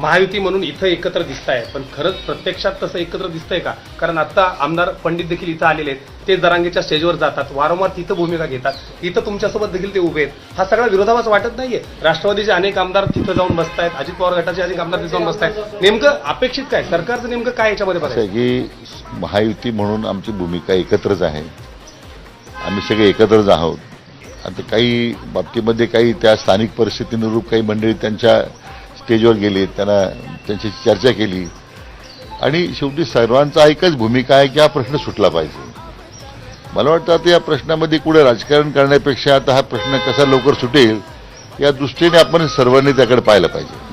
महायुती म्हणून इथं एकत्र दिसत आहे पण खरंच प्रत्यक्षात तसं एकत्र दिसतंय का? कारण आता आमदार पंडित देखील इथं आलेले आहेत. ते जरांगेच्या स्टेजवर जातात वारंवार तिथं भूमिका घेतात. इथं तुमच्यासोबत देखील ते उभे आहेत. हा सगळा विरोधाभास वाटत नाहीये. राष्ट्रवादीचे अनेक आमदार तिथं जाऊन बसतायत अजित पवार गटाचे अनेक आमदार तिथं जाऊन बसतायत. नेमकं अपेक्षित काय? सरकारचं नेमकं काय याच्यामध्ये असं आहे की महायुती म्हणून आमची भूमिका एकत्रच आहे. आम्ही सगळे एकत्रच आहोत. आता काही बाबतीमध्ये काही त्या स्थानिक परिस्थितीनुरूप काही मंडळी त्यांच्या स्टेजवर गेले त्यांना त्यांच्याशी चर्चा केली. आणि शेवटी सर्वांचा एकच भूमिका आहे की हा प्रश्न सुटला पाहिजे. मला वाटतं आता या प्रश्नामध्ये कुठे राजकारण करण्यापेक्षा आता हा प्रश्न कसा लवकर सुटेल या दृष्टीने आपण सर्वांनी त्याकडे पाहिलं पाहिजे.